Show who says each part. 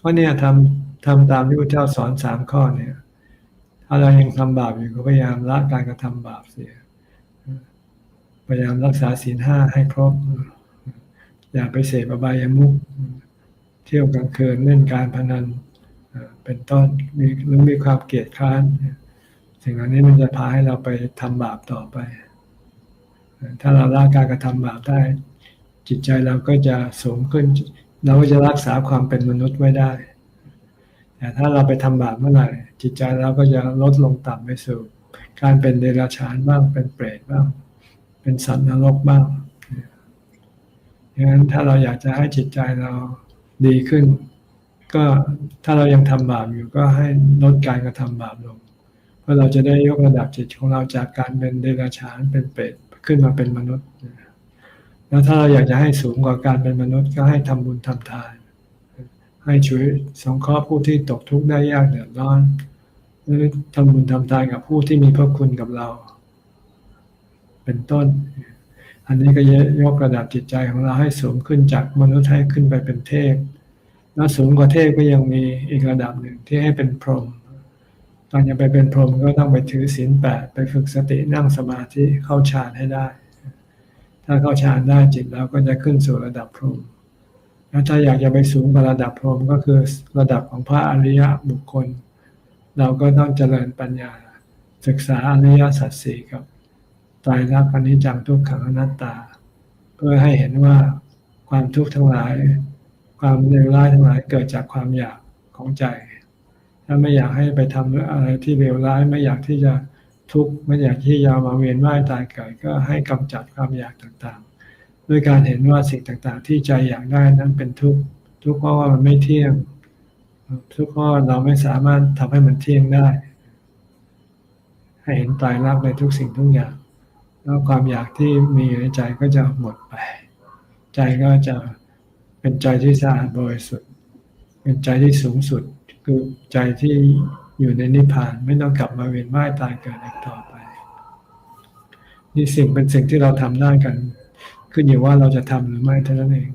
Speaker 1: เพราะเนี่ยทำทำตามที่พระเจ้าสอนสามข้อเนี่ยถ้าเรายังทำบาปอยู่ก็พยายามละการกระทำบาปเสีย พยายามรักษาศีลห้าให้ครบ อย่าไปเสพอบายามุขเที่ยวกลางคืนเล่นการพนันเป็นต้นมีหรือมีความเกลียดค้านสิ่งเหล่านี้มันจะพาให้เราไปทำบาปต่อไป ถ้าเราละการกระทำบาปได้ จิตใจเราก็จะสูงขึ้น เราก็จะรักษาความเป็นมนุษย์ไว้ได้แต่ถ้าเราไปทำบาปเมื่อไหร่จิตใจเราก็จะลดลงต่ำไปสู่ การเป็นเดรัจฉานบ้างเป็นเปรตบ้าง เป็นสัตว์นรกบ้างดังนั้นถ้าเราอยากจะให้จิตใจเราดีขึ้น ก็ถ้าเรายังทำบาปอยู่ก็ให้ลดการกระทำบาปลง เพื่อเราจะได้ยกระดับจิตของเราจากการเป็นเดรัจฉานเป็นเปรตขึ้นมาเป็นมนุษย์ แล้วถ้าเราอยากจะให้สูงกว่าการเป็นมนุษย์ก็ให้ทำบุญทำทาน ให้ช่วยสงเคราะห์ผู้ที่ตกทุกข์ได้ยากเดือดร้อนหรือทำบุญทำทานกับผู้ที่มีพระคุณกับเรา เป็นต้น อันนี้ก็ยกระดับจิตใจของเราให้สูงขึ้นจากมนุษย์ให้ขึ้นไปเป็นเทพแล้วสูงกว่าเทพก็ยังมีอีกระดับหนึ่งที่ให้เป็นพรหมตอนจะไปเป็นพรหมก็ต้องไปถือศีลแปดไปฝึกสตินั่งสมาธิเข้าฌานให้ได้ ถ้าเข้าฌานได้จิตเราก็จะขึ้นสู่ระดับพรหมแล้วถ้าอยากจะไปสูงกว่าระดับพรหมก็คือระดับของพระอริยบุคคล เราก็ต้องเจริญปัญญา ศึกษาอริยสัจสี่กับไตรลักษณ์อนิจจังทุกขังอนัตตา เพื่อให้เห็นว่าความทุกข์ทั้งหลาย ความเลวร้ายทั้งหลายเกิดจากความอยากของใจ ถ้าไม่อยากให้ไปทำอะไรที่เลวร้ายไม่อยากที่จะ ทุกข์ไม่อยากที่จะมาเวียนว่ายตายเกิดก็ให้กำจัดความอยากต่างๆ ด้วยการเห็นว่าสิ่งต่างๆ ที่ใจอยากได้นั้นเป็นทุกข์ทุกข์เพราะว่ามันไม่เที่ยง ทุกข์เพราะเราไม่สามารถทำให้มันเที่ยงได้ ให้เห็นตายรักในทุกสิ่งทุกอย่าง แล้วความอยากที่มีอยู่ในใจก็จะหมดไป ใจก็จะเป็นใจที่สะอาดบริสุทธิ์เป็นใจที่สูงสุดคือใจที่ อยู่ในนิพพานไม่ต้องกลับมาเวียนว่ายตายเกิดอีกต่อไป นี่สิ่งเป็นสิ่งที่เราทำได้กัน ขึ้นอยู่ว่าเราจะทำหรือไม่เท่านั้นเอง